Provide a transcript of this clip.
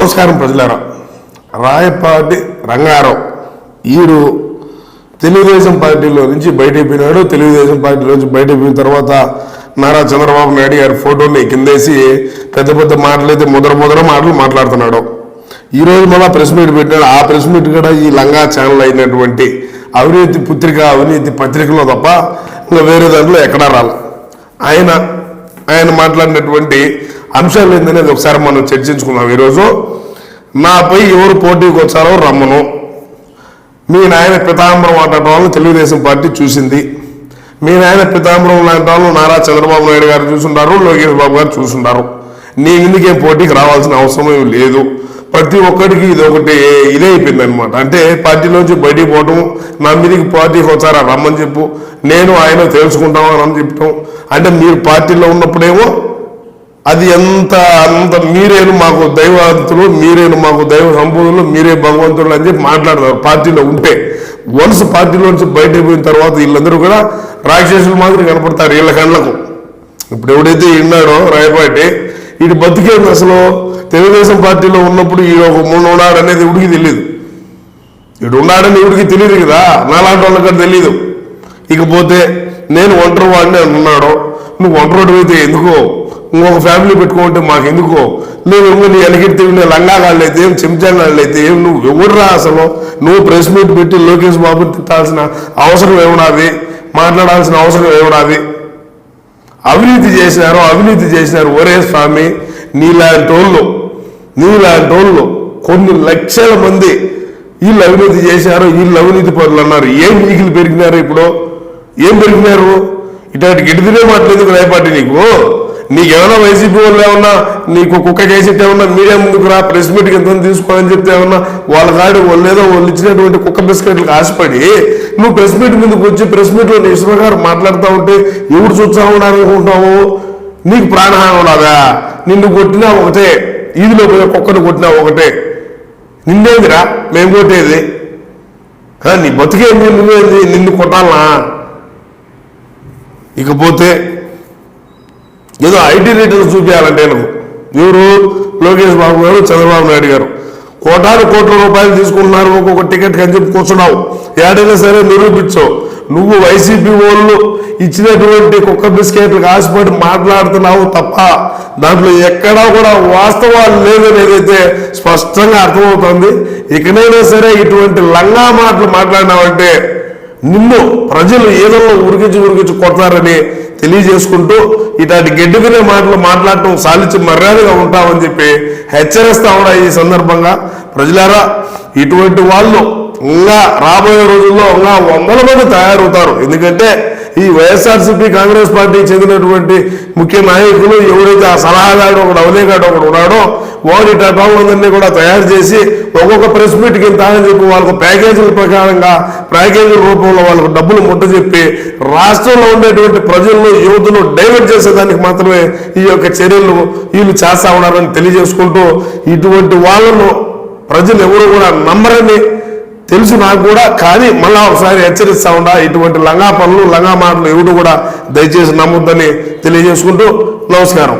నమస్కారం ప్రజలారా. రాయపాటి రంగారావు ఈడు తెలుగుదేశం పార్టీలో నుంచి బయటకు పోయినాడు. తెలుగుదేశం పార్టీలో నుంచి బయటకు పోయిన తర్వాత నారా చంద్రబాబు నాయుడు గారి ఫోటోని కిందేసి పెద్ద పెద్ద మాటలు అయితే ముదర ముదర మాటలు మాట్లాడుతున్నాడు. ఈ మళ్ళీ ప్రెస్ మీట్ పెట్టాడు ఆ ప్రెస్ మీట్ కూడా ఈ లంగా ఛానల్ అయినటువంటి అవినీతి పుత్రిక అవినీతి పత్రికలో తప్ప ఇంకా వేరే దాంట్లో ఎక్కడా రాలి. ఆయన ఆయన మాట్లాడినటువంటి అంశాలు ఏందనేది ఒకసారి మనం చర్చించుకున్నాం ఈరోజు. నాపై ఎవరు పోటీకి వచ్చారో రమ్మను. మీ నాయన పితాంబరం ఆడటం వాళ్ళని తెలుగుదేశం పార్టీ చూసింది. మీ నాయన పితాంబరం లాంటి వాళ్ళు నారా చంద్రబాబు నాయుడు గారు చూసుంటారు లోకేష్ బాబు గారు చూసుంటారు. నీ ఇందుకే పోటీకి రావాల్సిన అవసరం ఏమి లేదు. ప్రతి ఒక్కరికి ఇది ఒకటి ఇదే అయిపోయింది అనమాట అంటే పార్టీలోంచి బయటికి పోవటం నా మీదకి పార్టీకి వచ్చారా రమ్మని చెప్పు. నేను ఆయన తెలుసుకుంటామని అని చెప్పటం. అంటే మీరు పార్టీలో ఉన్నప్పుడేమో అది ఎంత అంత మీరేను మాకు దైవంతులు మీరేను మాకు దైవ సంపూర్ణులు మీరే భగవంతులు అని చెప్పి మాట్లాడతారు. పార్టీలో ఉంటే వన్స్ పార్టీలో నుంచి బయటకు పోయిన తర్వాత వీళ్ళందరూ కూడా రాక్షసులు మాదిరి కనపడతారు వీళ్ళ కళ్ళకు. ఇప్పుడు ఎవడైతే విన్నాడో రాయపాటి వీడి బతికేది అసలు? తెలుగుదేశం పార్టీలో ఉన్నప్పుడు ఈ ఒక మూడు ఉన్నాడు అనేది ఇవిడికి తెలియదు ఇడు ఉన్నాడని ఇవిడికి తెలియదు కదా? నాలాంటి వాళ్ళకి తెలియదు ఇకపోతే నేను ఒంటరి వాడిని అన్నాడు నువ్వు ఒంటరి అయితే ఎందుకో? ఇంకొక ఫ్యామిలీ పెట్టుకుంటే మాకు ఎందుకో నువ్వు ఇంకో నీ ఎలకెత్తి ఉండే లంగాగాళ్ళు అయితే ఏం చెంచాళ్ళు అయితే ఏం? నువ్వు ఎవరురా అసలు? నువ్వు ప్రెస్ మీట్ పెట్టి లోకేష్ బాబు తిట్టాల్సిన అవసరం ఏమున్నది మాట్లాడాల్సిన అవసరం ఏమున్నది అవినీతి చేసినారు అవినీతి చేసినారు ఒరే స్వామి నీలాంటి వాళ్ళు నీలాంటి వాళ్ళు కొన్ని లక్షల మంది వీళ్ళు అవినీతి చేశారు వీళ్ళు అవినీతి పనులు అన్నారు. ఏం ఈగిలు పెరిగినారు ఇప్పుడు? ఏం పెరిగినారు? ఇటువంటి గిడిదినే మాట్లాడేందుకు రేపాటి నీకు? నీకేమైనా వైసీపీ వాళ్ళు ఏమన్నా నీకు కుక్క కేసెట్ ఏమన్నా మీడియా ముందుకు రా ప్రెస్ మీట్కి ఎంత తీసుకోవాలని చెప్తే ఏమన్నా వాళ్ళ కాడి వాళ్ళు ఏదో వాళ్ళు ఇచ్చినటువంటి కుక్క బిస్కెట్లకు ఆశపడి నువ్వు ప్రెస్ మీట్ ముందుకు వచ్చి ప్రెస్ మీట్లో నీ గారు మాట్లాడుతూ ఉంటే ఎవరు చూస్తా ఉండాలనుకుంటావు నీకు ప్రాణహాని ఉండదా నిన్ను కొట్టినా ఒకటే ఈదిలో పోయే కుక్కను కొట్టినా ఒకటే. నిన్నేదిరా? మేము కొట్టేది. నీ బతికేంది? నువ్వేంది? నిన్ను కొట్టాలనా? ఇకపోతే ఏదో ఐటీ రిటర్న్స్ చూపించాలంటే నాకు ఎవరు? లోకేష్ బాబు గారు చంద్రబాబు నాయుడు గారు. కోటాను కోట్ల రూపాయలు తీసుకుంటున్నారు ఒక్కొక్క టికెట్ అని చెప్పి కూర్చున్నావు. ఏడైనా సరే నిరూపించవు నువ్వు వైసీపీ వాళ్ళు ఇచ్చినటువంటి కుక్క బిస్కెట్లకు ఆశపడి మాట్లాడుతున్నావు తప్ప దాంట్లో ఎక్కడా కూడా వాస్తవాలు లేదని ఏదైతే స్పష్టంగా అర్థమవుతుంది. ఇకనైనా సరే ఇటువంటి లంగా మాటలు మాట్లాడినావంటే నిన్ను ప్రజలు ఏదో ఉరికించి ఉరికించి కొడతారని తెలియజేసుకుంటూ ఇట్లాంటి గడ్డి వినే మాటలు మాట్లాడటం సాలించి మర్యాదగా ఉంటామని చెప్పి హెచ్చరిస్తా ఉన్నా ఈ సందర్భంగా. ప్రజలారా ఇటువంటి వాళ్ళు ఇంకా రాబోయే రోజుల్లో ఇంకా వందల మంది తయారవుతారు. ఎందుకంటే ఈ వైఎస్ఆర్సీపీ కాంగ్రెస్ పార్టీకి చెందినటువంటి ముఖ్య నాయకులు ఎవరైతే ఆ సలహాదారుడు ఒకడు అవలేగాడు ఒకడు ఉన్నాడో వారి ఇట్లా కూడా తయారు చేసి ఒక్కొక్క ప్రెస్ మీట్కి ఇంత అని చెప్పి వాళ్ళకు ప్యాకేజీల ప్రకారంగా ప్యాకేజీల రూపంలో వాళ్ళకు డబ్బులు ముట్ట చెప్పి రాష్ట్రంలో ఉండేటువంటి ప్రజలను యువతను డైవర్ట్ చేసేదానికి మాత్రమే ఈ యొక్క చర్యలు వీళ్ళు చేస్తా ఉన్నారని తెలియజేసుకుంటూ ఇటువంటి వాళ్ళను ప్రజలు ఎవరు కూడా నమ్మరని తెలుసు నాకు కూడా కానీ మళ్ళా ఒకసారి హెచ్చరిస్తా ఉండా ఇటువంటి లంగా పనులు లంగా మాటలు ఎవడు కూడా దయచేసి నమ్మొద్దని తెలియజేసుకుంటూ నమస్కారం.